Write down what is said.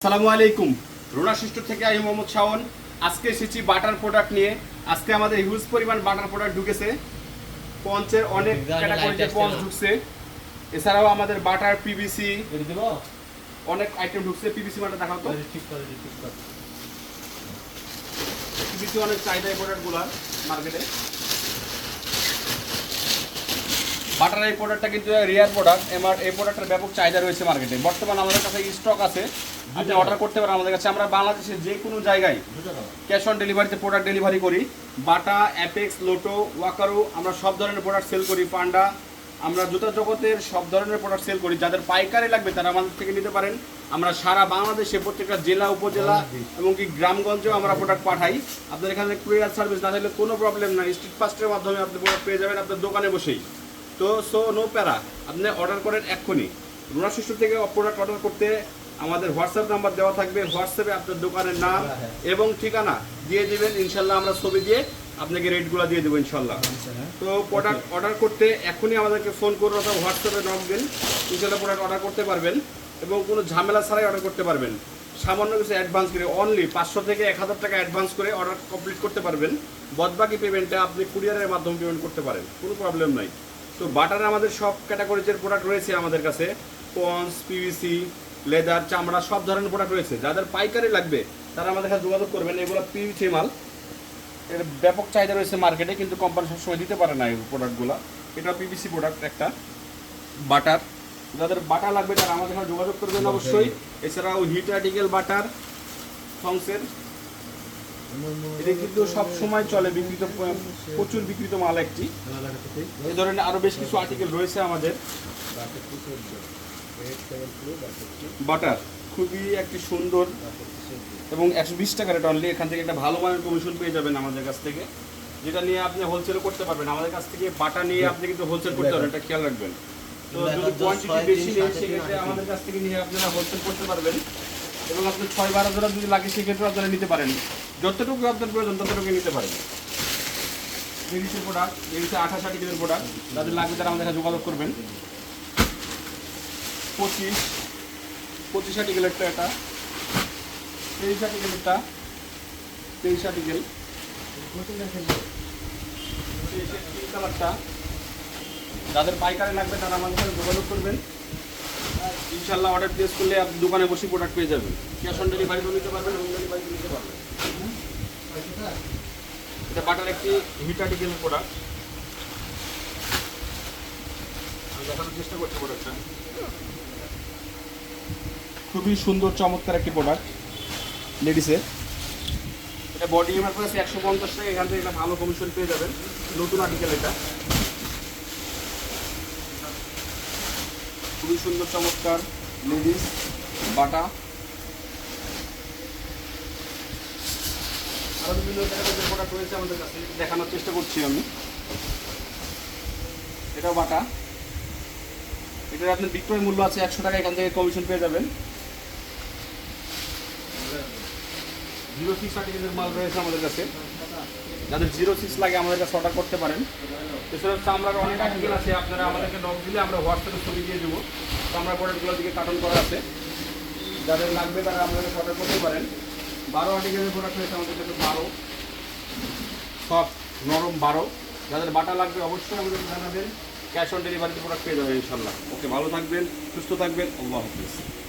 আসসালামু আলাইকুম। রোনা শিষ্ট থেকে আমি মোহাম্মদ শাওন। আজকে এসেছি বাটার প্রোডাক্ট নিয়ে। আজকে আমাদের হিউজ পরিমাণ বাটার প্রোডাক্ট ঢুকেছে। পঞ্চের অনেক ক্যাটাগরিতে পঞ্চ ঢুকছে। এছাড়াও আমাদের বাটার পিবিসি অনেক আইটেম ঢুকছে। পিবিসি বাটার দেখাও তো। পিবিসি অনেক চাহিদা এই প্রোডাক্টগুলোর মার্কেটে বাটার এই প্রোডাক্টটা কিন্তু রিয়ার প্রোডাক্ট এবার এই প্রোডাক্টের ব্যাপক চাহিদা রয়েছে মার্কেটে বর্তমান আমাদের কাছে স্টক আছে। আপনি অর্ডার করতে পারেন আমাদের কাছে। আমরা বাংলাদেশের যে কোনো জায়গায় ক্যাশ অন ডেলিভারিতে প্রোডাক্ট ডেলিভারি করি। বাটা অ্যাপেক্স লোটো ওয়াকারো আমরা সব ধরনের প্রোডাক্ট সেল করি। পান্ডা আমরা জুতা জগতের সব ধরনের প্রোডাক্ট সেল করি। যাদের পাইকারি লাগবে তারা আমাদের থেকে নিতে পারেন। আমরা সারা বাংলাদেশে প্রত্যেকটা জেলা উপজেলা এবং কি গ্রামগঞ্জেও আমরা প্রোডাক্ট পাঠাই। আপনার এখানে কুরিয়ার সার্ভিস না থাকলে কোনো প্রবলেম নাই। স্ট্রিট ফাস্টের মাধ্যমে আপনি প্রোডাক্ট পেয়ে যাবেন আপনার দোকানে বসেই। তো সো নো প্যারা আপনি অর্ডার করেন এক্ষুনি। রুনা শিশু থেকে প্রোডাক্ট অর্ডার করতে আমাদের হোয়াটসঅ্যাপ নাম্বার দেওয়া থাকবে হোয়াটসঅ্যাপে আপনার দোকানের নাম এবং ঠিকানা দিয়ে দেবেন ইনশাল্লাহ আমরা ছবি দিয়ে আপনাকে রেটগুলো দিয়ে দেবো ইনশাল্লাহ। তো প্রোডাক্ট অর্ডার করতে এখনই আমাদেরকে ফোন করুন অথবা হোয়াটসঅ্যাপে নক দিন ইনশাল্লাহ প্রোডাক্ট অর্ডার করতে পারবেন এবং কোনো ঝামেলা ছাড়াই অর্ডার করতে পারবেন। সামান্য কিছু অ্যাডভান্স করে অনলি পাঁচশো থেকে এক হাজার টাকা অ্যাডভান্স করে অর্ডার কমপ্লিট করতে পারবেন। বদবাকি পেমেন্টটা আপনি কুরিয়ারের মাধ্যমে পেমেন্ট করতে পারেন কোনো প্রবলেম নাই। তো বাটারে আমাদের সব ক্যাটাগরিজের প্রোডাক্ট রয়েছে আমাদের কাছে পন্স পিভিসি লেদার চামড়া সব ধরনের প্রোডাক্ট রয়েছে। যাদের পাইকারি লাগবে তারা আমাদের কাছে যোগাযোগ করবেন। এগুলো পিভিসি মাল। এর ব্যাপক চাহিদা রয়েছে মার্কেটে কিন্তু কোম্পানি সবসময় দিতে পারে না এই প্রোডাক্টগুলো এটা পিভিসি প্রোডাক্ট একটা। বাটার। যাদের বাটার লাগবে তারা আমাদের সাথে যোগাযোগ করবেন অবশ্যই। এছাড়াও হিট আর্টিকেল বাটার থংসের এটা কিন্তু সব সময় চলে। বিক্রিত প্রচুর বিক্রিত মাল একটি। এই ধরনের আরও বেশ কিছু আর্টিকেল রয়েছে আমাদের। বাটার খুবই একটি সুন্দর এবং একশো বিশ টাকা রেট অনলি এখান থেকে একটা ভালো মানের কমিশন পেয়ে যাবেন আমাদের কাছ থেকে। যেটা নিয়ে আপনি হোলসেল করতে পারবেন। আমাদের কাছ থেকে বাটা নিয়ে আপনি কিন্তু হোলসেল করতে পারবেন এটা খেয়াল রাখবেন। তো যদি কোয়ান্টিটি বেশি নেই সেক্ষেত্রে আমাদের কাছ থেকে নিয়ে আপনারা হোলসেল করতে পারবেন। এবং আপনার ছয় বারো জোড়া যদি লাগে সেক্ষেত্রে আপনারা নিতে পারেন। যতটুকু আপনার প্রয়োজন ততটুকু নিতে পারেন। তিরিশের প্রোডাক্ট তিরিশে আঠাশ আর্টিকেলের প্রোডাক্ট যাদের লাগবে তারা আমাদের সাথে যোগাযোগ করবেন। পঁচিশ পঁচিশ আর্টিকেলেরটা এটা। তেইশ আর্টিকেলেরটা তেইশ আর্টিকেল তেইশের তিন কালারটা যাদের পাইকারি লাগবে তারা আমাদের সাথে যোগাযোগ করবেন। ইনশাল্লাহ অর্ডার প্লেস করলে আপনি দোকানে বসে প্রোডাক্ট পেয়ে যাবেন। ক্যাশ অন ডেলিভারিও নিতে পারবেন হোম ডেলিভারিও নিতে পারবেন। এটা বাটার একটি হিট আর্টিকেলের প্রোডাক্ট আমি দেখানোর চেষ্টা করছি প্রোডাক্টটা খুবই সুন্দর, চমৎকার একটি প্রোডাক্ট লেডিসের এটা বডি এমআর প্রাইস একশো পঞ্চাশ টাকা, এখান থেকে একটা ভালো কমিশন পেয়ে যাবেন। নতুন আর্টিকেল এটা। খুবই সুন্দর, চমৎকার লেডিস বাটা। আরও বিভিন্ন ক্যাটাগরির প্রোডাক্ট রয়েছে আমাদের কাছে, দেখানোর চেষ্টা করছি আমি। এটাও বাটা। এটার আপনার বিক্রয় মূল্য আছে একশো টাকা, এখান থেকে কমিশন পেয়ে যাবেন। জিরো সিক্স আর্টিকেলের মাল রয়েছে আমাদের কাছে। যাদের জিরো সিক্স লাগে আমাদের কাছে অর্ডার করতে পারেন। এছাড়া চামড়ার অনেক আর্টিকেল আছে, আপনারা আমাদেরকে নক দিলে আমরা হোয়াটসঅ্যাপে ছবি দিয়ে দেবো। চামড়া প্রোডাক্টগুলোর দিকে কার্টন করা আছে। যাদের লাগবে তারা আমাদের অর্ডার করতে পারেন। বারো আর্টিকেলের প্রোডাক্ট রয়েছে আমাদের কাছে, বারো। সব নরম বারো। যাদের বাটা লাগবে অবশ্যই আমাদের জানাবেন। ক্যাশ অন ডেলিভারিতে প্রোডাক্ট পেয়ে যাবেন ইনশাল্লাহ ওকে ভালো থাকবেন, সুস্থ থাকবেন। আল্লাহ হাফিজ।